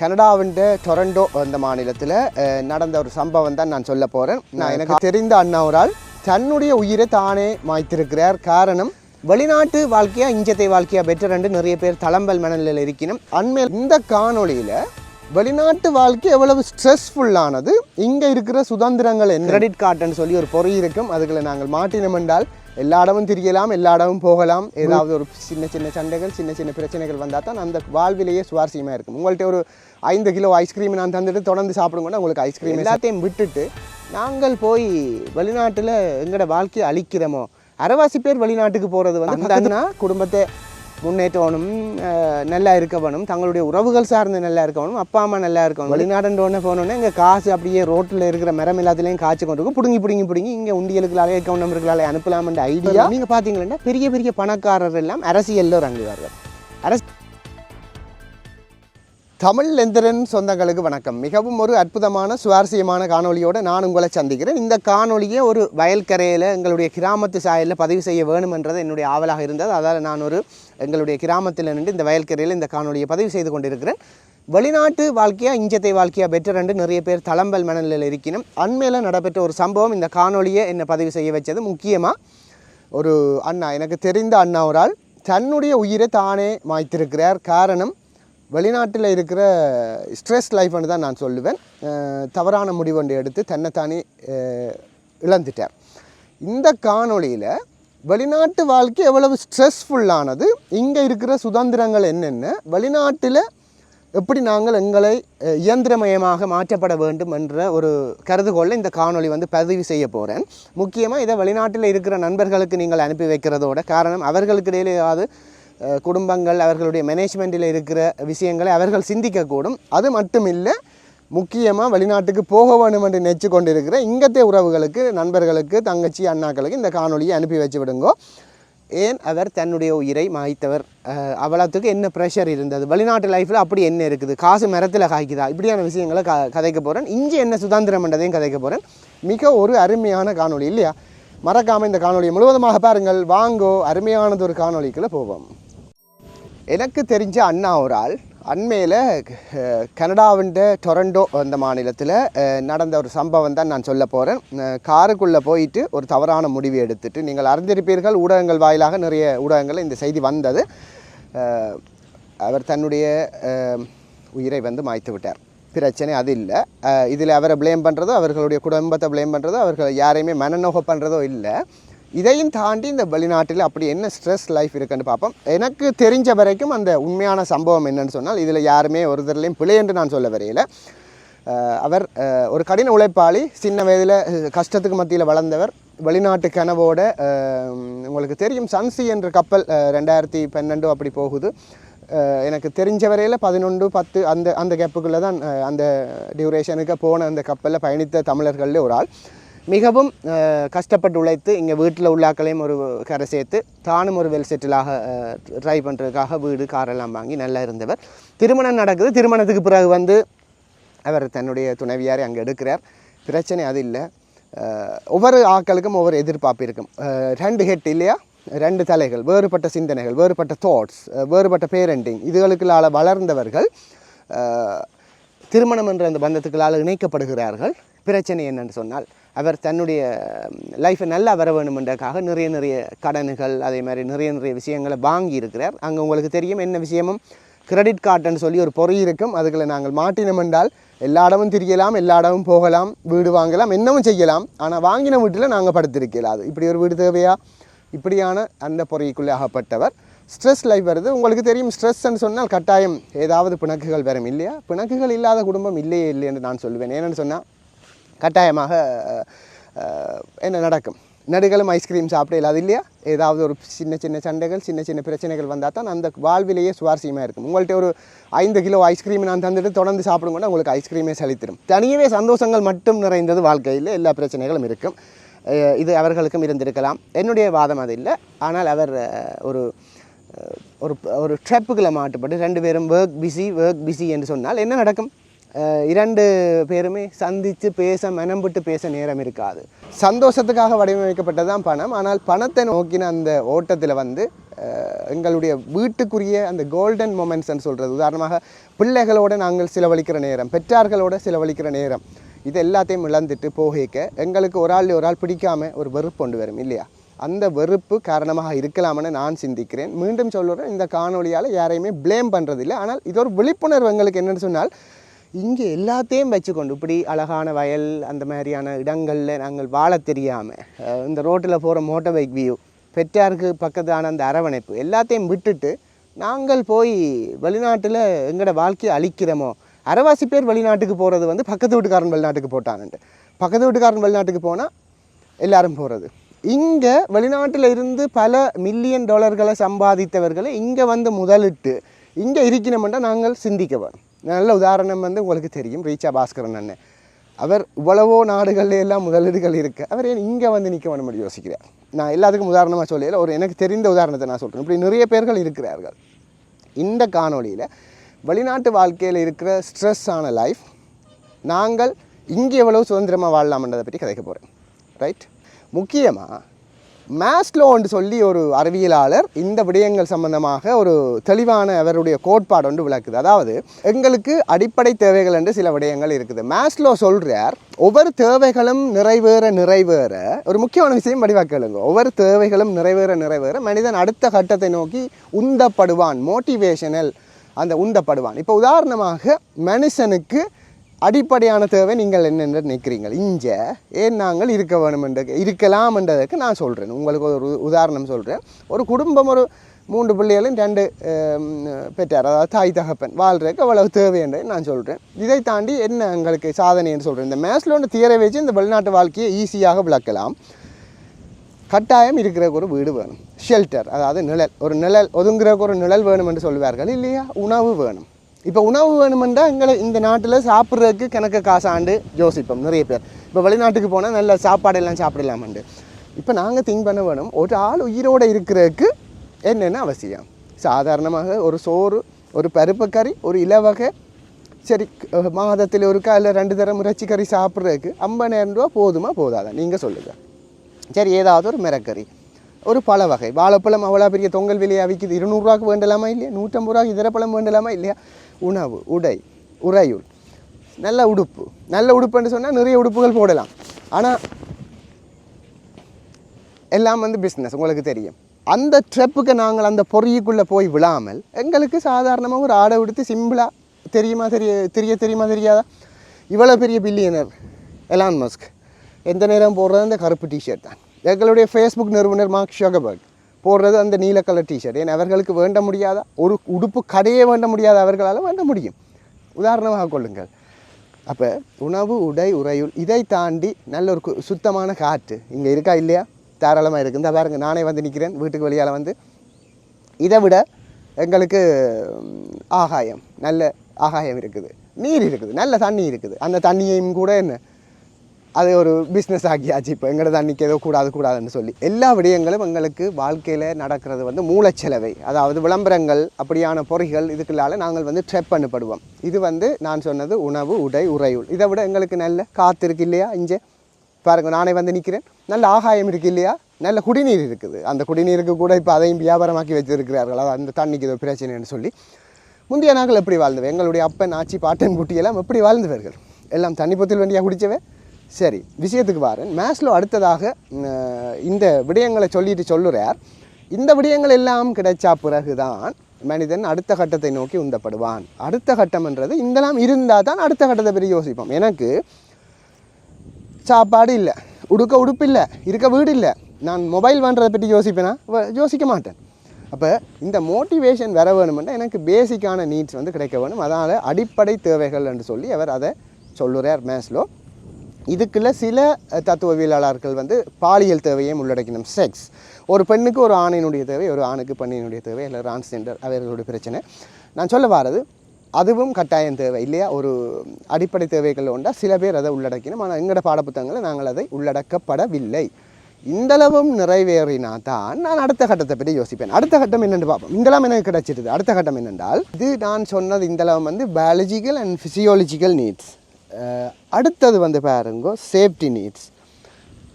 கனடாவின் டொரண்டோ அந்த மாநிலத்தில் நடந்த ஒரு சம்பவம் தான் நான் சொல்ல போகிறேன் நான் எனக்கு தெரிந்த அண்ணா ஒரு ஆள். தன்னுடைய உயிரை தானே மாய்த்திருக்கிறார். காரணம் வெளிநாட்டு வாழ்க்கையா இஞ்சத்தை வாழ்க்கையா பெட்டர் என்று நிறைய பேர் தளம்பல் மனநிலையில் இருக்கணும் அண்மையில் இந்த காணொளியில் வெளிநாட்டு வாழ்க்கை எவ்வளவு ஸ்ட்ரெஸ்ஃபுல்லானது இங்கே இருக்கிற சுதந்திரங்கள் என்ன கிரெடிட் கார்டுன்னு சொல்லி ஒரு பொறி இருக்கும். அதுக்குள்ள நாங்கள் மாட்டினம் என்றால் எல்லா இடமும் திரியலாம் எல்லா இடமும் போகலாம். ஏதாவது ஒரு சின்ன சின்ன சண்டைகள் சின்ன சின்ன பிரச்சனைகள் வந்தால் தான் அந்த வாழ்விலேயே சுவாரஸ்யமாக இருக்கும். உங்கள்கிட்ட ஒரு ஐந்து கிலோ ஐஸ்கிரீம் நான் தந்துட்டு தொடர்ந்து சாப்பிடுங்கன்னா உங்களுக்கு ஐஸ்கிரீம் எல்லாத்தையும் விட்டுட்டு நாங்கள் போய் வெளிநாட்டில் எங்களோட வாழ்க்கையை அழிக்கிறோமோ? அரைவாசி பேர் வெளிநாட்டுக்கு போகிறது வந்து அண்ணா குடும்பத்தை முன்னேற்றணும் நல்லா இருக்க வேணும் தங்களுடைய உறவுகள் சார்ந்து நல்லா இருக்க வேணும் அப்பா அம்மா நல்லா இருக்கணும் வெளிநாடுன்றோடனே போனோடனே இங்கே காசு அப்படியே ரோட்டில் இருக்கிற மரம் எல்லாத்துலேயும் காய்ச்சி கொண்டு இருக்கும் பிடுங்கி பிடுங்கி பிடுங்கி இங்கே உண்டியலுக்களாலே அக்கௌண்ட் நம்பருக்களாலே அனுப்பலாம்ன்ற ஐடியா நீங்கள் பார்த்தீங்கன்னா பெரிய பெரிய பணக்காரர் எல்லாம் அரசியலில் இறங்குவார்கள். அரசு தமிழ் எந்திரன் சொந்தங்களுக்கு வணக்கம். மிகவும் ஒரு அற்புதமான சுவாரஸ்யமான காணொலியோடு நான் உங்களை சந்திக்கிறேன். இந்த காணொலியை ஒரு வயல்கரையில் எங்களுடைய கிராமத்து சாயலில் பதிவு செய்ய வேணுமென்றது என்னுடைய ஆவலாக இருந்தது. அதால் நான் ஒரு எங்களுடைய கிராமத்தில் நின்று இந்த வயல்கரையில் இந்த காணொலியை பதிவு செய்து கொண்டிருக்கிறேன். வெளிநாட்டு வாழ்க்கையா இஞ்சத்தை வாழ்க்கையா பெட்டர் என்று நிறைய பேர் தளம்பல் மனநிலையில் இருக்கணும் அண்மையில் நடைபெற்ற ஒரு சம்பவம் இந்த காணொலியை என்னை பதிவு செய்ய வச்சது. முக்கியமாக ஒரு அண்ணா எனக்கு தெரிந்த அண்ணா ஒரு ஆள். தன்னுடைய உயிரை தானே மாய்த்திருக்கிறார். காரணம் வெளிநாட்டில் இருக்கிற ஸ்ட்ரெஸ் லைஃப்னு தான் நான் சொல்லுவேன். தவறான தவறான ஒன்று எடுத்து தன்னைத்தானே இழந்துட்டேன் இழந்துட்டார். இந்த காணொளியில் வெளிநாட்டு வாழ்க்கை எவ்வளவு ஸ்ட்ரெஸ்ஃபுல்லானது இங்கே இருக்கிற சுதந்திரங்கள் என்னென்ன வெளிநாட்டில் எப்படி நாங்கள் எங்களை இயந்திரமயமாக மாற்றப்பட வேண்டும் என்ற ஒரு கருதுகோளில் இந்த காணொளி வந்து பதிவு செய்ய போகிறேன் முக்கியமாக இதை வெளிநாட்டில் இருக்கிற நண்பர்களுக்கு நீங்கள் அனுப்பி வைக்கிறதோட காரணம் அவர்களுக்கு இடையிலேயாவது குடும்பங்கள் அவர்களுடைய மேனேஜ்மெண்ட்டில் இருக்கிற விஷயங்களை அவர்கள் சிந்திக்கக்கூடும். அது மட்டும் இல்லை முக்கியமாக வெளிநாட்டுக்கு போக வேணும் என்று நினச்சி கொண்டிருக்கிற இங்கத்தே உறவுகளுக்கு நண்பர்களுக்கு தங்கச்சி அண்ணாக்களுக்கு இந்த காணொலியை அனுப்பி வச்சு விடுங்கோ. ஏன்? அவர் தன்னுடைய உயிரை மாய்த்தவர். அவ்வளோத்துக்கு என்ன ப்ரெஷர் இருந்தது? வெளிநாட்டு லைஃப்பில் அப்படி என்ன இருக்குது? காசு மரத்தில் காய்க்குதா? இப்படியான விஷயங்களை க கதைக்க போகிறேன் இங்கே என்ன சுதந்திரம் என்றதையும் கதைக்க போகிறேன் மிக ஒரு அருமையான காணொளி இல்லையா? மறக்காமல் இந்த காணொலியை முழுவதுமாக பாருங்கள். வாங்கோ அருமையானது ஒரு காணொலிக்குள்ளே போவோம். எனக்கு தெரிஞ்ச அண்ணா ஒரு ஆள். அண்மையில் கனடாவின் டொரண்டோ அந்த மாநிலத்தில் நடந்த ஒரு சம்பவம் தான் நான் சொல்ல போகிறேன் காருக்குள்ளே போயிட்டு ஒரு தவறான முடிவு எடுத்துட்டு நீங்கள் அறிந்திருப்பீர்கள் ஊடகங்கள் வாயிலாக நிறைய ஊடகங்கள் இந்த செய்தி வந்தது. அவர் தன்னுடைய உயிரை வந்து மாய்த்து விட்டார். பிரச்சனை அது இல்லை. இதில் அவரை ப்ளேம் பண்ணுறதோ அவர்களுடைய குடும்பத்தை ப்ளேம் பண்ணுறதோ அவர்கள் யாரையுமே மனநோகம் பண்ணுறதோ இல்லை. இதையும் தாண்டி இந்த வெளிநாட்டில் அப்படி என்ன ஸ்ட்ரெஸ் லைஃப் இருக்குன்னு பார்ப்போம். எனக்கு தெரிஞ்ச வரைக்கும் அந்த உண்மையான சம்பவம் என்னன்னு சொன்னால் இதில் யாருமே ஒருத்தர்லேயும் பிழை என்று நான் சொல்ல வரையில. அவர் ஒரு கடின உழைப்பாளி சின்ன வயதில் கஷ்டத்துக்கு மத்தியில் வளர்ந்தவர். வெளிநாட்டு கனவோட உங்களுக்கு தெரியும் சன்சி என்ற கப்பல் ரெண்டாயிரத்தி பன்னெண்டு அப்படி போகுது. எனக்கு தெரிஞ்ச வரையில் பதினொன்று பத்து அந்த அந்த கேப்புக்குள்ளே தான் அந்த டியூரேஷனுக்கு போன அந்த கப்பலில் பயணித்த தமிழர்களில் ஒரு ஆள். மிகவும் கஷ்டப்பட்டு உழைத்து இங்கே வீட்டில் உள்ளாக்களையும் ஒரு கரை சேர்த்து தானும் ஒரு வெல் செட்டிலாக ட்ரை பண்ணுறதுக்காக வீடு காரெல்லாம் வாங்கி நல்லா இருந்தவர். திருமணம் நடக்குது. திருமணத்துக்கு பிறகு வந்து அவர் தன்னுடைய துணைவியாரை அங்கே எடுக்கிறார். பிரச்சனை அது இல்லை. ஒவ்வொரு ஆட்களுக்கும் ஒவ்வொரு எதிர்பார்ப்பு இருக்கும். ரெண்டு ஹெட் இல்லையா? ரெண்டு தலைகள். வேறுபட்ட சிந்தனைகள் வேறுபட்ட தாட்ஸ் வேறுபட்ட பேரண்டிங் இதுகளுக்குள்ளால் வளர்ந்தவர்கள் திருமணம் என்ற அந்த பந்தத்துக்களால் இணைக்கப்படுகிறார்கள். பிரச்சனை என்னென்னு சொன்னால் அவர் தன்னுடைய லைஃப்பை நல்லா வர வேணுமென்றக்காக நிறைய நிறைய கடன்கள் அதே மாதிரி நிறைய நிறைய விஷயங்களை வாங்கி இருக்கிறார் அங்கே உங்களுக்கு தெரியும் என்ன விஷயமும்? கிரெடிட் கார்டுன்னு சொல்லி ஒரு பொறி இருக்கும். அதுக்குள்ள நாங்கள் மாட்டினம் என்றால் எல்லா இடமும் திரியலாம் எல்லா இடமும் போகலாம் வீடு வாங்கலாம் என்னவும் செய்யலாம். ஆனால் வாங்கின வீட்டில் நாங்கள் படுத்திருக்கலாது. இப்படி ஒரு வீடு தேவையா? இப்படியான அந்த பொறிக்குள்ளே அகப்பட்டவர். ஸ்ட்ரெஸ் லைஃப் வருது. உங்களுக்கு தெரியும் ஸ்ட்ரெஸ்ன்னு சொன்னால் கட்டாயம் ஏதாவது பிணக்குகள் வரும் இல்லையா? பிணக்குகள் இல்லாத குடும்பம் இல்லையே இல்லை என்று நான் சொல்லுவேன். ஏன்னு சொன்னால் கட்டாயமாக என்ன நடக்கும்? நடுகளும் ஐஸ்கிரீம் சாப்பிட அது இல்லையா? ஏதாவது ஒரு சின்ன சின்ன சண்டைகள் சின்ன சின்ன பிரச்சனைகள் வந்தால் தான் அந்த வாழ்விலேயே சுவாரஸ்யமாக இருக்கும். உங்கள்கிட்ட ஒரு ஐந்து கிலோ ஐஸ்கிரீம் நான் தந்துட்டு தொடர்ந்து சாப்பிடுங்கன்னா உங்களுக்கு ஐஸ்கிரீமே சலித்திடும் தனியவே சந்தோஷங்கள் மட்டும் நிறைந்தது வாழ்க்கையில் எல்லா பிரச்சனைகளும் இருக்கும். இது அவர்களுக்கும் இருந்திருக்கலாம். என்னுடைய வாதம் அது இல்லை. ஆனால் அவர் ஒரு ஒரு ஒரு ட்ரெப்புக்குள்ளே மாட்டுப்பட்டு ரெண்டு பேரும் ஒர்க் பிஸி ஒர்க் பிஸி என்று சொன்னால் என்ன நடக்கும்? இரண்டு பேருமே சந்தித்து பேச மனம்பிட்டு பேச நேரம் இருக்காது. சந்தோஷத்துக்காக வடிவமைக்கப்பட்டது தான் பணம். ஆனால் பணத்தை நோக்கின அந்த ஓட்டத்தில் வந்து எங்களுடைய வீட்டுக்குரிய அந்த கோல்டன் மொமெண்ட்ஸ்ன்னு சொல்கிறது உதாரணமாக பிள்ளைகளோட நாங்கள் செலவழிக்கிற நேரம் பெற்றார்களோட செலவழிக்கிற நேரம் இது எல்லாத்தையும் இழந்துட்டு போகிக்க எங்களுக்கு ஒரு ஆள் ஒரு ஆள் பிடிக்காம ஒரு வெறுப்பு கொண்டு வரும் இல்லையா? அந்த வெறுப்பு காரணமாக இருக்கலாம்னு நான் சிந்திக்கிறேன். மீண்டும் சொல்லுறேன் இந்த காணொலியால் யாரையுமே ப்ளேம் பண்ணுறதில்லை ஆனால் இது ஒரு விழிப்புணர்வு எங்களுக்கு என்னென்னு சொன்னால் இங்கே எல்லாத்தையும் வச்சுக்கொண்டு இப்படி அழகான வயல் அந்த மாதிரியான இடங்களில் நாங்கள் வாழ தெரியாமல் இந்த ரோட்டில் போகிற மோட்டார் பைக் வியூ பெற்றாருக்கு பக்கத்தான அந்த அரவணைப்பு எல்லாத்தையும் விட்டுட்டு நாங்கள் போய் வெளிநாட்டில் எங்களோட வாழ்க்கையை அழிக்கிறோமோ அரைவாசி பேர் வெளிநாட்டுக்கு போகிறது வந்து பக்கத்து வீட்டுக்காரன் வெளிநாட்டுக்கு போட்டானுன்ட்டு. பக்கத்து வீட்டுக்காரன் வெளிநாட்டுக்கு போனால் எல்லாரும் போகிறது இங்கே வெளிநாட்டில் இருந்து பல மில்லியன் டாலர்களை சம்பாதித்தவர்களை இங்கே வந்து முதலிட்டு இங்கே இருக்கணுமெண்டா நாங்கள் சிந்திக்க வேணும் நல்ல உதாரணம் வந்து உங்களுக்கு தெரியும். ரீச்சா பாஸ்கரன் அண்ணன் அவர் இவ்வளவோ நாடுகளில் எல்லாம் முதலீடுகள் இருக்குது அவர் ஏன் இங்கே வந்து நிற்க வேணும் யோசிக்கிறார். நான் எல்லாத்துக்கும் உதாரணமாக சொல்லல. ஒரு எனக்கு தெரிந்த உதாரணத்தை நான் சொல்கிறேன் இப்படி நிறைய பேர்கள் இருக்கிறார்கள். இந்த காணொளியில் வெளிநாட்டு வாழ்க்கையில் இருக்கிற ஸ்ட்ரெஸ்ஸான லைஃப் நாங்கள் இங்கே எவ்வளவு சுதந்திரமாக வாழலாம்ன்றதை பற்றி கதைக்க போகிறேன் ரைட் முக்கியமாக மேஸ்லோன்னு சொல்லி ஒரு அறிவியலாளர் இந்த விடயங்கள் சம்பந்தமாக ஒரு தெளிவான அவருடைய கோட்பாடு ஒன்று விளக்குது. அதாவது எங்களுக்கு அடிப்படை தேவைகள் என்று சில விடயங்கள் இருக்குது. மேஸ்லோ சொல்கிறார் ஒவ்வொரு தேவைகளும் நிறைவேற நிறைவேற. ஒரு முக்கியமான விஷயம் வடிவாக்கலுங்க ஒவ்வொரு தேவைகளும் நிறைவேற நிறைவேற. மனிதன் அடுத்த கட்டத்தை நோக்கி உந்தப்படுவான் மோட்டிவேஷனல் அந்த உந்தப்படுவான். இப்போ உதாரணமாக மனுஷனுக்கு அடிப்படையான தேவை நீங்கள் என்னென்று நினைக்கிறீங்க இங்கே ஏன் நாங்கள் இருக்க வேணுமென்ற இருக்கலாம்ன்றதுக்கு நான் சொல்கிறேன் உங்களுக்கு ஒரு உதாரணம் சொல்கிறேன் ஒரு குடும்பம் ஒரு மூன்று பிள்ளைகளும் ரெண்டு பெற்றார். அதாவது தாய் தகப்பன். வாழ்றதுக்கு அவ்வளவு தேவைன்றது நான் சொல்கிறேன் இதை தாண்டி என்ன எங்களுக்கு சாதனைன்னு சொல்கிறேன் இந்த மேஸ்லோன்னு தீரை வச்சு இந்த வெளிநாட்டு வாழ்க்கையை ஈஸியாக விளக்கலாம். கட்டாயம் இருக்கிறக்கு ஒரு வீடு வேணும். ஷெல்டர் அதாவது நிழல். ஒரு நிழல் ஒதுங்குறதுக்கு ஒரு நிழல் வேணும் என்று சொல்வார்கள் இல்லையா? உணவு வேணும். இப்போ உணவு வேணுமெண்டா எங்களை இந்த நாட்டில் சாப்பிட்றதுக்கு கணக்கு காசாண்டு யோசிப்போம் நிறைய பேர். இப்போ வெளிநாட்டுக்கு போனால் நல்ல சாப்பாடு எல்லாம் சாப்பிடலாமண்டு. இப்போ நாங்கள் திங்க் பண்ண வேணும் ஒரு ஆள் உயிரோடு இருக்கிறதுக்கு என்னென்ன அவசியம்? சாதாரணமாக ஒரு சோறு ஒரு பருப்பு கறி ஒரு இலவகை சரி மாதத்தில் ஒரு இல்லை ரெண்டு தரம் இறைச்சி கறி சாப்பிட்றதுக்கு ஐம்பதாயிரம் ரூபா போதுமா போதாதா? நீங்கள் சொல்லுங்கள் சரி ஏதாவது ஒரு மிரக்கறி ஒரு பழ வகை. வாழைப்பழம் அவ்வளோ பெரிய தொங்கல் விலையாக விற்கிது இருநூறுவாக்கு வேண்டலாமா இல்லையா? நூற்றம்பது ரூபாய்க்கு இதர பழம் வேண்டலாமா இல்லையா? உணவு உடை உறையுள். நல்ல உடுப்பு. நல்ல உடுப்புன்னு சொன்னால் நிறைய உடுப்புகள் போடலாம். ஆனால் எல்லாம் வந்து பிஸ்னஸ் உங்களுக்கு தெரியும். அந்த ட்ரெப்புக்கு நாங்கள் அந்த பொறியுக்குள்ளே போய் விழாமல் எங்களுக்கு சாதாரணமாக ஒரு ஆடை உடுத்து சிம்பிளாக தெரியுமா தெரிய தெரிய தெரியுமா தெரியாதா? இவ்வளோ பெரிய பில்லியனர் எலான் மஸ்க் எந்த நேரம் போடுறது அந்த கருப்பு டிஷர்ட் தான். எங்களுடைய ஃபேஸ்புக் நிறுவனர் மார்க் ஷோகபர்க் போடுறது அந்த நீல கலர் டிஷர்ட் ஏன் அவர்களுக்கு வேண்ட முடியாத? ஒரு உடுப்பு கடையே வேண்ட முடியாத அவர்களால் வேண்ட முடியும். உதாரணமாக கொள்ளுங்கள். அப்போ உணவு உடை உறையுள் இதை தாண்டி நல்ல ஒரு கு- சுத்தமான காற்று இங்கே இருக்கா இல்லையா? தாராளமாக இருக்குது இந்த பாருங்கள் நானே வந்து நிற்கிறேன் வீட்டுக்கு வெளியால் வந்து. இதை விட எங்களுக்கு ஆகாயம். நல்ல ஆகாயம் இருக்குது. நீர் இருக்குது. நல்ல தண்ணி இருக்குது. அந்த தண்ணியையும் கூட என்ன? அது ஒரு பிஸ்னஸ் ஆக்கியாச்சு. இப்போ எங்களோட தண்ணிக்கு ஏதோ கூடாது கூடாதுன்னு சொல்லி. எல்லா விடயங்களும் எங்களுக்கு வாழ்க்கையில் நடக்கிறது வந்து மூலச்செலவை. அதாவது விளம்பரங்கள் அப்படியான பொறிகள் இதுக்குள்ளால நாங்கள் வந்து ட்ரெப் பண்ணப்படுவோம் இது வந்து நான் சொன்னது உணவு உடை உறையுள். இதை விட எங்களுக்கு நல்ல காற்று இருக்கு இல்லையா இங்கே? பாருங்க நானே வந்து நிற்கிறேன் நல்ல ஆகாயம் இருக்குது இல்லையா நல்ல குடிநீர் இருக்குது. அந்த குடிநீருக்கு கூட இப்போ அதையும் வியாபாரமாக்கி வச்சிருக்கிறார்கள். அதாவது அந்த தண்ணிக்கு ஏதோ பிரச்சனைன்னு சொல்லி. முந்தைய நாங்கள் எப்படி வாழ்ந்தவை? எங்களுடைய அப்பன் ஆச்சி பாட்டன் குட்டியெல்லாம் எப்படி வாழ்ந்தவர்கள்? எல்லாம் தண்ணி பொத்தில் வண்டியாக குடிச்சவே சரி விஷயத்துக்கு வாரன். மேத்ஸில் அடுத்ததாக இந்த விடயங்களை சொல்லிட்டு சொல்லுறார். இந்த விடயங்கள் எல்லாம் கிடைச்சா பிறகுதான் மனிதன் அடுத்த கட்டத்தை நோக்கி உந்தப்படுவான். அடுத்த கட்டம்ன்றது இந்தலாம் இருந்தால் தான் அடுத்த கட்டத்தை பற்றி யோசிப்போம். எனக்கு சாப்பாடு இல்லை உடுக்க உடுப்பு இல்லை இருக்க வீடு இல்லை. நான் மொபைல் வாங்குறதை பற்றி யோசிப்பேனா? யோசிக்க மாட்டேன். அப்போ இந்த மோட்டிவேஷன் வர வேணுமென்னா எனக்கு பேசிக்கான நீட்ஸ் வந்து கிடைக்க வேணும். அதனால் அடிப்படை தேவைகள் என்று சொல்லி அவர் அதை சொல்லுறார் மேத்ஸ்லோ இதுக்குள்ள சில தத்துவவியலாளர்கள் வந்து பாலியல் தேவையும் உள்ளடக்கணும் செக்ஸ். ஒரு பெண்ணுக்கு ஒரு ஆணினுடைய தேவை ஒரு ஆணுக்கு பெண்ணினுடைய தேவை இல்லை டிரான்ஸ்ஜெண்டர் அவர்களுடைய பிரச்சனை. நான் சொல்ல வாரது அதுவும் கட்டாயம் தேவை இல்லையா? ஒரு அடிப்படை தேவைகள் உண்டா? சில பேர் அதை உள்ளடக்கினோம் ஆனால் எங்களோட பாடப்புத்தகங்களில் நாங்கள் அதை உள்ளடக்கப்படவில்லை. இந்தளவும் நிறைவேறினா தான் நான் அடுத்த கட்டத்தை பற்றி யோசிப்பேன். அடுத்த கட்டம் என்னென்று பார்ப்போம். இந்தளம் எனக்கு கிடைச்சிருது? அடுத்த கட்டம் என்னென்றால் இது நான் சொன்னது இந்தளவு வந்து பயாலஜிக்கல் அண்ட் ஃபிசியாலஜிக்கல் நீட்ஸ் அடுத்தது வந்து பாருங்க சேஃப்டி நீட்ஸ்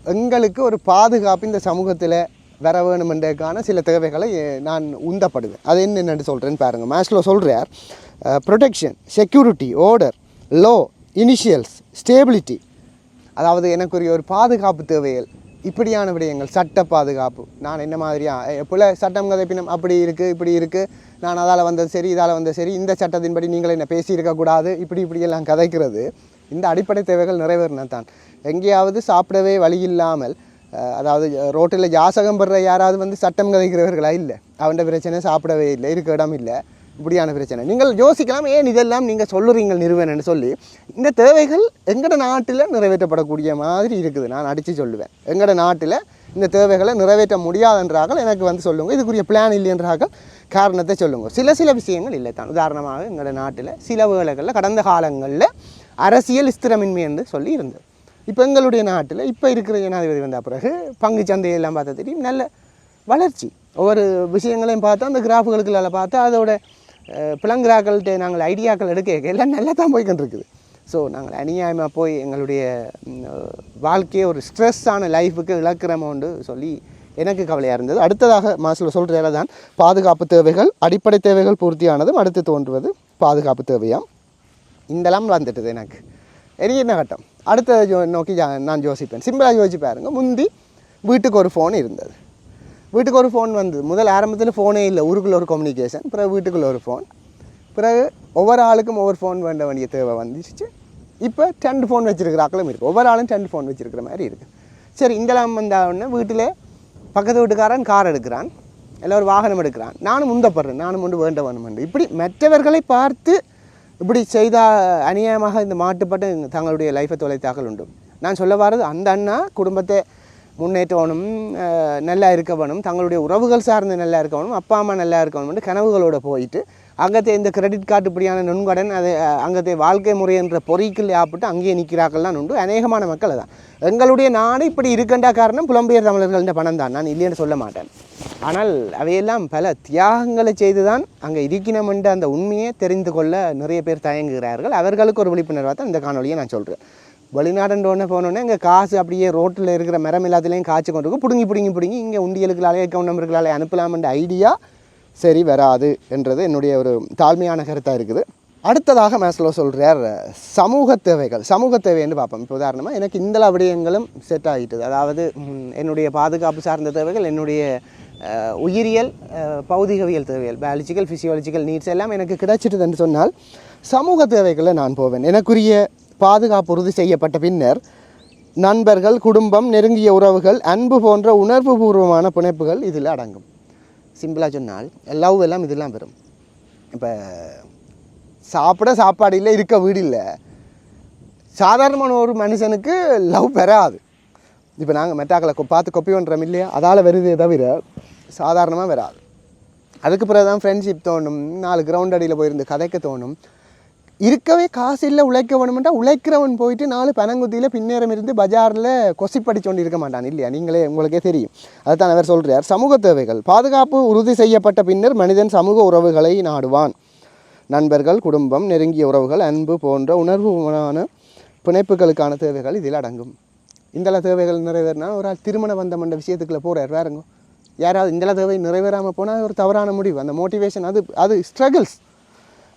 எங்களுக்கு ஒரு பாதுகாப்பு இந்த சமூகத்தில் வர வேணுமென்றதுக்கான சில தேவைகளை நான் உந்தப்படுவேன். அது என்னென்னு சொல்கிறேன்னு பாருங்கள் மேட்ச்சில் சொல்கிறார் protection security order low initials stability அதாவது எனக்குரிய ஒரு பாதுகாப்பு தேவைகள் இப்படியான விடயங்கள் சட்ட பாதுகாப்பு. நான் என்ன மாதிரியா? எப்போல சட்டம் கதைப்பினம் அப்படி இருக்குது இப்படி இருக்குது நான் அதால் வந்தது சரி இதால் வந்தது சரி இந்த சட்டத்தின்படி நீங்கள் என்ன பேசியிருக்கக்கூடாது இப்படி இப்படியெல்லாம் கதைக்கிறது இந்த அடிப்படை தேவைகள் நிறைவேறின தான் எங்கேயாவது சாப்பிடவே வழி இல்லாமல் அதாவது ரோட்டில் ஜாசகம் படுற யாராவது வந்து சட்டம் கதைக்கிறவர்களா? இல்லை. அவன்கிட்ட பிரச்சனை சாப்பிடவே இல்லை இருக்க இடம் இல்லை. இப்படியான பிரச்சனை. நீங்கள் யோசிக்கலாம் ஏன் இதெல்லாம் நீங்கள் சொல்லுறீங்க நிறுவனன்னு சொல்லி இந்த தேவைகள் எங்கட நாட்டில் நிறைவேற்றப்படக்கூடிய மாதிரி இருக்குது. நான் அடித்து சொல்லுவேன். எங்கட நாட்டில் இந்த தேவைகளை நிறைவேற்ற முடியாதென்றார்கள் எனக்கு வந்து சொல்லுங்கள் இதுக்குரிய பிளான் இல்லைன்றார்கள் காரணத்தை சொல்லுங்கள் சில சில விஷயங்கள் இல்லை தான் உதாரணமாக எங்களோட நாட்டில் சில வேலைகளில் கடந்த காலங்களில் அரசியல் ஸ்திரமின்மை என்று சொல்லி இருந்தது. இப்போ எங்களுடைய நாட்டில் இப்போ இருக்கிற ஜனாதிபதி வந்த பிறகு பங்கு சந்தையெல்லாம் பார்த்தா தெரியும் நல்ல வளர்ச்சி. ஒவ்வொரு விஷயங்களையும் பார்த்தா அந்த கிராஃபுகளுக்குள்ள பார்த்தா அதோட பிளங்கிராக்கள்கிட்ட நாங்கள் ஐடியாக்கள் எடுக்க எல்லாம் நல்லா தான் போய்கிட்டு இருக்குது ஸோ நாங்கள் அநியாயமாக போய் எங்களுடைய வாழ்க்கையை ஒரு ஸ்ட்ரெஸ்ஸான லைஃபுக்கு இழக்கிறமோண்டு சொல்லி எனக்கு கவலையாக இருந்தது. அடுத்ததாக மாசில் சொல்கிற தான் பாதுகாப்பு தேவைகள் அடிப்படை தேவைகள் பூர்த்தியானதும் அடுத்து தோன்றுவது பாதுகாப்பு தேவையாம். இந்தெல்லாம் வந்துட்டது எனக்கு. எனக்கு என்ன கட்டம்? அடுத்த நோக்கி நான் யோசிப்பேன். சிம்பிளாக யோசிச்சு பாருங்க. முந்தி வீட்டுக்கு ஒரு ஃபோன் இருந்தது. வீட்டுக்கு ஒரு ஃபோன் வந்தது. முதல் ஆரம்பத்தில் ஃபோனே இல்லை. ஊருக்குள்ள ஒரு கம்யூனிகேஷன் பிறகு வீட்டுக்குள்ளே ஒரு ஃபோன் பிறகு ஒவ்வொரு ஆளுக்கும் ஒவ்வொரு ஃபோன் வேண்ட வேண்டிய தேவை வந்துச்சு இப்போ டென்ட் ஃபோன் வச்சுருக்கிற ஆக்களும் இருக்குது ஒவ்வொரு ஆளும் டென்ட் ஃபோன் வச்சுருக்கிற மாதிரி இருக்குது சரி இங்கெல்லாம் வந்த வீட்டில் பக்கத்து வீட்டுக்காரன் கார் எடுக்கிறான். இல்லை ஒரு வாகனம் எடுக்கிறான். நானும் முந்தப்படுறேன். நானும் முண்டு வேண்ட வேணும் இப்படி மற்றவர்களை பார்த்து இப்படி செய்தால் அநியாயமாக இந்த மாட்டுப்பட்டு தங்களுடைய லைஃப்பை தொலைத்தாக்கள் உண்டு. நான் சொல்ல வர்றது அந்த அண்ணா குடும்பத்தை முன்னேற்றணும் நல்லா இருக்க வேணும். தங்களுடைய உறவுகள் சார்ந்து நல்லா இருக்க வேணும். அப்பா அம்மா நல்லா இருக்கவனும் கனவுகளோடு கனவுகளோட போயிட்டு அங்கத்தை இந்த கிரெடிட் கார்டு இப்படியான நுண்கடன் அது அங்கத்தை வாழ்க்கை முறை என்ற பொறிக்குள் ஆப்பிட்டு அங்கேயே நிற்கிறார்கள்லாம் உண்டு. அநேகமான மக்கள் தான் எங்களுடைய நாடு இப்படி இருக்கண்டா காரணம் புலம்பெயர் தமிழர்கள்ட்ட பணம் தான் நான் இல்லைன்னு சொல்ல மாட்டேன். ஆனால் அவையெல்லாம் பல தியாகங்களை செய்து தான் அங்கே இருக்கணும் என்ற அந்த உண்மையை தெரிந்து கொள்ள நிறைய பேர் தயங்குகிறார்கள். அவர்களுக்கு ஒரு விழிப்புணர்வாக தான் இந்த காணொலியை நான் சொல்கிறேன் வெளிநாடுன்றோடனே போனோடனே இங்கே காசு அப்படியே ரோட்டில் இருக்கிற மரம் எல்லாத்துலேயும் காய்ச்சி கொண்டு இருக்கும் பிடுங்கி பிடுங்கி பிடுங்கி இங்கே உண்டியலுக்களாலே அக்கௌண்ட் நம்பர்களாலே அனுப்பலாம்ன்ற ஐடியா சரி வராது என்றது என்னுடைய ஒரு தாழ்மையான கருத்தாக இருக்குது. அடுத்ததாக மேஸ்லோ சொல்கிறார் சமூக தேவைகள் சமூக தேவைன்னு பார்ப்போம். இப்போ உதாரணமாக எனக்கு இந்த விடயங்களும் செட் ஆகிட்டது அதாவது என்னுடைய பாதுகாப்பு சார்ந்த தேவைகள் என்னுடைய உயிரியல் பௌதிகவியல் தேவைகள் பயாலஜிக்கல் ஃபிசியாலஜிக்கல் நீட்ஸ் எல்லாம் எனக்கு கிடைச்சிட்டுதுன்னு சொன்னால் சமூக தேவைகளில் நான் போவேன். எனக்குரிய பாதுகாப்பு உறுதி செய்யப்பட்ட பின்னர் நண்பர்கள் குடும்பம் நெருங்கிய உறவுகள் அன்பு போன்ற உணர்வு பூர்வமான பிணைப்புகள் இதில் அடங்கும். சிம்பிளாக சொன்னால் லவ் எல்லாம் இதெல்லாம் வரும். இப்போ சாப்பிட சாப்பாடு இல்லை இருக்க வீடு இல்லை. சாதாரணமான ஒரு மனுஷனுக்கு லவ் பெறாது இப்போ நாங்கள் மெட்டாக்களை கொ- பார்த்து கொப்பி பண்ணுறோம் இல்லையா? அதால் வருதே தவிர சாதாரணமாக வராது. அதுக்கு பிறகு தான் ஃப்ரெண்ட்ஷிப் தோணும் நாலு கிரவுண்ட் அடியில் போயிருந்து கதைக்க தோணும். இருக்கவே காசு இல்லை உழைக்க வேணுமெண்டா உழைக்கிறவன் போயிட்டு நாலு பனங்குத்தியில் பின்னேறம் இருந்து பஜாரில் கொசிப்படிச்சு கொண்டு இருக்க மாட்டான் இல்லையா? நீங்களே உங்களுக்கே தெரியும். அதுதான் அவர் சொல்கிறார் சமூக தேவைகள். பாதுகாப்பு உறுதி செய்யப்பட்ட பின்னர் மனிதன் சமூக உறவுகளை நாடுவான். நண்பர்கள் குடும்பம் நெருங்கிய உறவுகள் அன்பு போன்ற உணர்வுமான பிணைப்புகளுக்கான தேவைகள் இதில் அடங்கும். இந்தள தேவைகள் நிறைவேறினா ஒரு ஆள் திருமண பந்தம் என்ற விஷயத்துக்குள்ளே போகிறார் வேறுங்க யாராவது இந்தள தேவை நிறைவேறாமல் போனால் ஒரு தவறான முடிவு. அந்த மோட்டிவேஷன் அது அது ஸ்ட்ரகிள்ஸ்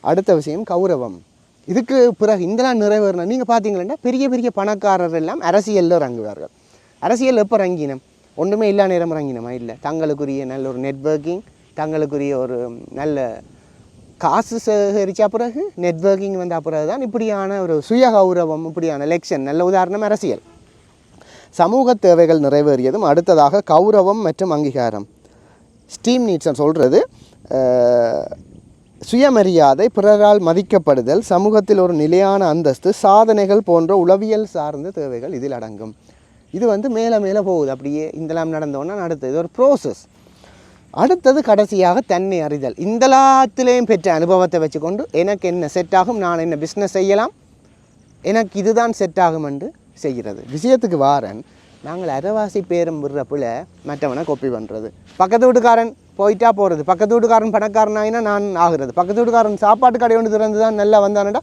அடுத்த விஷயம் கௌரவம். இதுக்கு பிறகு இந்தலாம் நிறைவேறணும் நீங்கள் பார்த்தீங்கன்னா பெரிய பெரிய பணக்காரர் எல்லாம் அரசியலில் இறங்குவார்கள். அரசியல் எப்போ இறங்கினம் ஒன்றுமே இல்லா நேரம் இறங்கினமா? இல்லை. தங்களுக்குரிய நல்ல ஒரு நெட்வொர்க்கிங் தங்களுக்குரிய ஒரு நல்ல காசு சேகரித்த பிறகு நெட்வொர்க்கிங் வந்த பிறகு தான் இப்படியான ஒரு சுய கௌரவம் இப்படியான எலெக்ஷன் நல்ல உதாரணம் அரசியல். சமூக தேவைகள் நிறைவேறியதும் அடுத்ததாக கௌரவம் மற்றும் அங்கீகாரம். ஸ்டீம் நீட்ஸ் சொல்கிறது சுயமரியாதை பிறரால் மதிக்கப்படுதல் சமூகத்தில் ஒரு நிலையான அந்தஸ்து சாதனைகள் போன்ற உளவியல் சார்ந்த தேவைகள் இதில் அடங்கும். இது வந்து மேலே மேலே போகுது. அப்படியே இந்தலாம் நடந்தோன்னா அடுத்தது இது ஒரு ப்ரோசஸ் அடுத்தது கடைசியாக தன்னை அறிதல். இந்தலாத்திலேயும் பெற்ற அனுபவத்தை வச்சுக்கொண்டு எனக்கு என்ன செட் ஆகும் நான் என்ன பிஸ்னஸ் செய்யலாம்? எனக்கு இதுதான் செட் ஆகும் என்று செய்கிறது. விஷயத்துக்கு வாரன் நாங்கள் அரைவாசி பேரும் விடுறப்புல மற்றவனை கொப்பி பண்ணுறது பக்கத்து வீட்டுக்காரன் போயிட்டா போகிறது பக்கத்து வீட்டுக்காரன் பணக்காரன் நான் ஆகிறது. பக்கத்து வீட்டுக்காரன் சாப்பாட்டு கடை ஒன்று திறந்து தான் நல்லா வந்தானடா.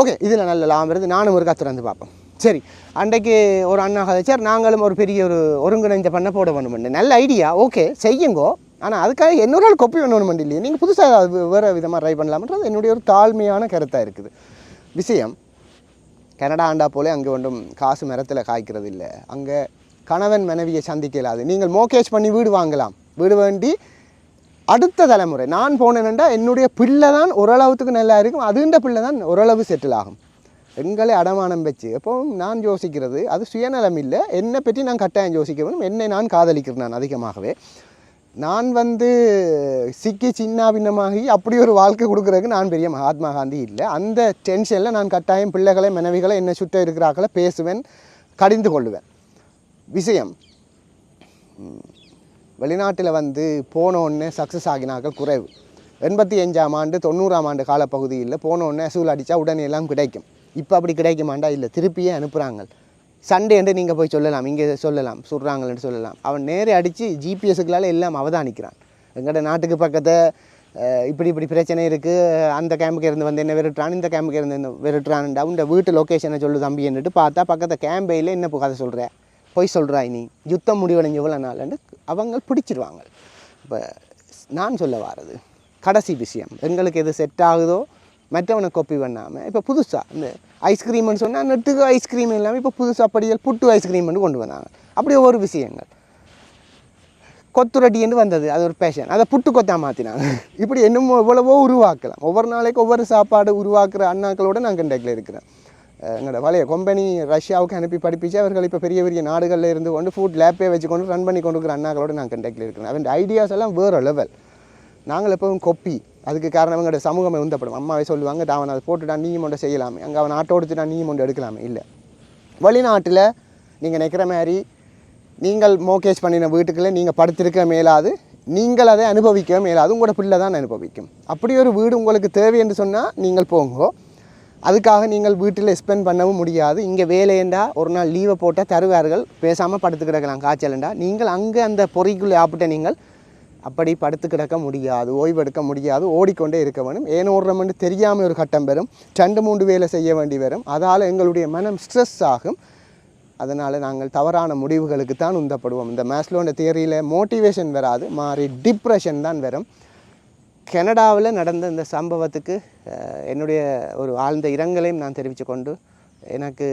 ஓகே இதில் நல்ல லாபம் நானும் ஒருக்கா திறந்து பார்ப்பேன் சரி அன்றைக்கு ஒரு அண்ணா சார் நாங்களும் ஒரு பெரிய ஒரு ஒருங்கிணைந்த பண்ண போட வேணும் நல்ல ஐடியா ஓகே செய்யுங்கோ. ஆனால் அதுக்காக இன்னொரு ஆள் கொப்பி வேணும் இல்லையே. நீங்கள் புதுசாக வேறு விதமாக ட்ரை பண்ணலாம்ன்றது என்னுடைய ஒரு தாழ்மையான கருத்தாக இருக்குது. விஷயம் கனடா ஆண்டா போலே அங்கே ஒன்றும் காசு மரத்தில் காய்க்கிறது இல்லை. அங்கே கணவன் மனைவியை சந்திக்க இயலாது நீங்கள் மோகேஜ் பண்ணி வீடு வாங்கலாம். வீடு வேண்டி அடுத்த தலைமுறை. நான் போனேன்டா என்னுடைய பிள்ளை தான் ஓரளவுக்கு நல்லா இருக்கும். அதுன்ற பிள்ளை தான் ஓரளவு செட்டில் ஆகும். எங்களை அடமானம் வச்சு எப்பவும் நான் யோசிக்கிறது அது சுயநலம் இல்லை. என்னை பற்றி நான் கட்டாயம் யோசிக்க வேணும் என்னை நான் காதலிக்கிறேன் நான் அதிகமாகவே. நான் வந்து சிக்கி சின்ன பின்னமாகி அப்படி ஒரு வாழ்க்கை கொடுக்குறதுக்கு நான் பெரிய மகாத்மா காந்தி இல்லை. அந்த டென்ஷனில் நான் கட்டாயம் பிள்ளைகளை மனைவிகளை என்னை சுற்ற இருக்கிறாக்களை பேசுவேன் கடிந்து கொள்ளுவேன் விஷயம். வெளிநாட்டில் வந்து போனோடனே சக்ஸஸ் ஆகினாக்கள் குறைவு. எண்பத்தி அஞ்சாம் ஆண்டு தொண்ணூறாம் ஆண்டு காலப்பகுதியில் போனோடனே அசூல் அடித்தா உடனே எல்லாம் கிடைக்கும். இப்போ அப்படி கிடைக்குமாண்டா? இல்லை திருப்பியே அனுப்புகிறாங்க சண்டே என்று நீங்கள் போய் சொல்லலாம் இங்கே சொல்லலாம் சொல்கிறாங்கன்னு சொல்லலாம். அவன் நேரே அடித்து ஜிபிஎஸ்க்குளால் எல்லாம் அவதானிக்கிறான். எங்கள்ட நாட்டுக்கு பக்கத்தை இப்படி இப்படி பிரச்சனை இருக்குது அந்த கேம்புக்கு இருந்து வந்து என்ன விரட்டுறான் இந்த கேம்புக்கு இருந்து என்ன விரட்டுறான்டா உண்ட வீட்டு லொக்கேஷனை சொல்லு தம்பி என்னட்டு பார்த்தா பக்கத்து கேம்பையில் என்ன கதை சொல்கிற பொய் சொல்கிறாய் நீ. யுத்தம் முடிவடைஞ்ச இவ்வளோ நாள்னு அவங்க பிடிச்சிருவாங்க. இப்போ நான் சொல்ல வாரது கடைசி விஷயம் எங்களுக்கு எது செட் ஆகுதோ மற்றவனை காப்பி பண்ணாமல் இப்போ புதுசாக இந்த ஐஸ்கிரீம்னு சொன்னால் நெட்டுக்கு ஐஸ்கிரீம் இல்லாமல் இப்போ புதுசாக படியல் புட்டு ஐஸ்கிரீம்னு கொண்டு வந்தாங்க. அப்படி ஒவ்வொரு விஷயங்கள். கொத்துரட்டின்னு வந்தது அது ஒரு பேஷன் அதை புட்டு கொத்தா மாற்றினாங்க இப்படி என்னமோ எவ்வளவோ உருவாக்கலாம். ஒவ்வொரு நாளைக்கு ஒவ்வொரு சாப்பாடு உருவாக்குற அண்ணாக்களோட நான் கண்டக்டில் இருக்கிறேன். எங்களோட பழைய கம்பெனி ரஷ்யாவுக்கு அனுப்பி படிப்பிச்சு அவர்கள் இப்போ பெரிய பெரிய நாடுகளில் இருந்து கொண்டு ஃபுட் லேப்பே வச்சுக்கொண்டு ரன் பண்ணி கொண்டு இருக்கிற அண்ணாக்களோட நான் கண்டக்டில் இருக்கிறேன். அவன் ஐடியாஸ் எல்லாம் வேறு லெவல் நாங்கள் எப்பவும் கொப்பி. அதுக்கு காரணம் எங்களோட சமூகம் உந்தப்படும். அம்மாவே சொல்லுவாங்க அவன் அதை போட்டுட்டான் நீயும் மொண்டை செய்யலாமே. அங்கே அவன் ஆட்டோ எடுத்துட்டா நீயும் ஒன்று எடுக்கலாமே. இல்லை. வெளிநாட்டில் நீங்கள் நிற்கிற மாதிரி நீங்கள் மோகேஜ் பண்ணின வீட்டுக்குள்ளே நீங்கள் படுத்திருக்க மேலாது நீங்கள் அதை அனுபவிக்க மேலாது உங்களோட பிள்ளை தான் அனுபவிக்கும். அப்படி ஒரு வீடு உங்களுக்கு தேவை என்று சொன்னால் நீங்கள் போங்கோ. அதுக்காக நீங்கள் வீட்டில் ஸ்பெண்ட் பண்ணவும் முடியாது. இங்கே வேலையண்டா ஒரு நாள் லீவை போட்டால் தருவார்கள். பேசாமல் படுத்து கிடக்கலாம். காய்ச்சலண்டா நீங்கள் அங்கே அந்த பொறிக்குள்ளே ஆப்பிட்ட நீங்கள் அப்படி படுத்து கிடக்க முடியாது. ஓய்வெடுக்க முடியாது. ஓடிக்கொண்டே இருக்க வேணும். ஏன் ஓடுறோம்னு தெரியாமல் ஒரு கட்டம் வரும் ரெண்டு மூன்று வேலை செய்ய வேண்டி வரும். அதால் எங்களுடைய மனம் ஸ்ட்ரெஸ் ஆகும். அதனால் நாங்கள் தவறான முடிவுகளுக்கு தான் உந்தப்படுவோம். இந்த மேஸ்லோண்ட தியரியில் மோட்டிவேஷன் வராது. மாறி டிப்ரெஷன் தான் வரும். கனடாவில் நடந்த இந்த சம்பவத்துக்கு என்னுடைய ஒரு ஆழ்ந்த இரங்கலையும் நான் தெரிவித்து கொண்டு எனக்கு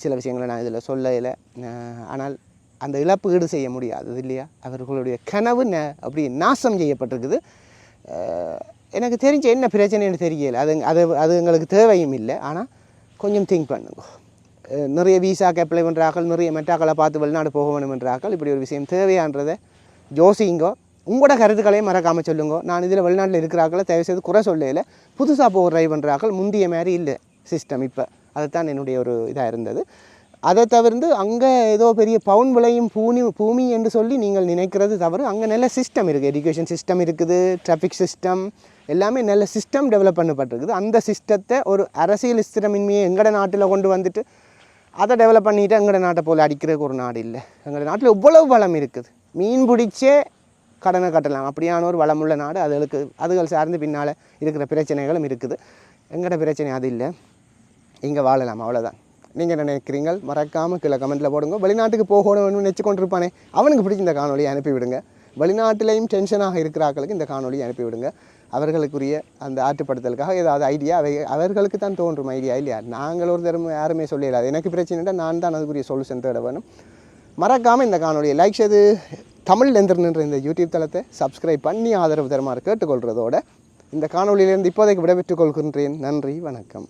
சில விஷயங்களை நான் இதில் சொல்லலை. ஆனால் அந்த இழப்பு ஈடு செய்ய முடியாது இல்லையா? அவர்களுடைய கனவு ந அப்படி நாசம் செய்யப்பட்டிருக்குது. எனக்கு தெரிஞ்ச என்ன பிரச்சனைன்னு தெரியலை. அது அது அது எங்களுக்கு தேவையும் இல்லை. ஆனால் கொஞ்சம் திங்க் பண்ணுங்க. நிறைய விசாக்கு அப்ளை பண்ணுறாக்கள் நிறைய மெட்டாக்களை பார்த்து வெளிநாடு போக வேணும் என்றாக்கள் இப்படி ஒரு விஷயம் தேவையான்றதை யோசிங்கோ உங்களோட கருத்துக்களையும் மறக்காமல் சொல்லுங்க. நான் இதில் வெளிநாட்டில் இருக்கிறாக்களை தயவு செய்து குறை சொல்லல. புதுசாக போக ட்ரை பண்ணுறாக்கள் முந்திய மாதிரி இல்லை சிஸ்டம் இப்போ. அதுதான் என்னுடைய ஒரு இதாக இருந்தது. அதை தவிர்த்து அங்கே ஏதோ பெரிய பவுன் விளையும் பூமி பூமி என்று சொல்லி நீங்கள் நினைக்கிறது தவறு. அங்கே நல்ல சிஸ்டம் இருக்குது எஜுகேஷன் சிஸ்டம் இருக்குது டிராஃபிக் சிஸ்டம் எல்லாமே நல்ல சிஸ்டம் டெவலப் பண்ணப்பட்டிருக்குது. அந்த சிஸ்டத்தை ஒரு அரசியல் ஸ்திரமின்மையை எங்கட நாட்டில் கொண்டு வந்துட்டு அதை டெவலப் பண்ணிட்டு எங்களோட நாட்டை போல் அடிக்கிறதுக்கு ஒரு நாடு இல்லை. எங்களோட நாட்டில் இவ்வளவு வளம் இருக்குது. மீன் பிடிச்சே கடனை கட்டலாம். அப்படியான ஒரு வளமுள்ள நாடு அதுகளுக்கு அதுகள் சார்ந்து பின்னால் இருக்கிற பிரச்சனைகளும் இருக்குது. எங்கட பிரச்சனை அது இல்லை. இங்கே வாழலாம் அவ்வளோதான் நீங்கள் என்ன நினைக்கிறீங்க மறக்காமல் கீழே கமெண்ட்டில் போடுங்க. வெளிநாட்டுக்கு போகணும்னு நினச்சி கொண்டிருப்பானே அவனுக்கு பிடிச்ச இந்த காணொலியை அனுப்பிவிடுங்க வெளிநாட்டிலையும் டென்ஷனாக இருக்கிறாக்களுக்கு இந்த காணொலியை அனுப்பிவிடுங்க அவர்களுக்குரிய அந்த ஆற்றுப்படுத்தலுக்காக ஏதாவது ஐடியா அவை அவர்களுக்கு தான் தோன்றும் ஐடியா இல்லையா? நாங்கள் ஒரு தரம் யாருமே சொல்லலாது எனக்கு பிரச்சனைனா நான் தான் அதுக்குரிய சொல்யூஷன் தேட வேணும். மறக்காமல் இந்த காணொலியை லைக் செய்து தமிழ் எந்திரன்ன்ற இந்த யூடியூப் தளத்தை சப்ஸ்கிரைப் பண்ணி ஆதரவு தருமாறு கேட்டுக்கொள்கிறதோட இந்த காணொலியிலிருந்து இப்போதைக்கு விடைபெற்றுக் கொள்கின்றேன். நன்றி வணக்கம்.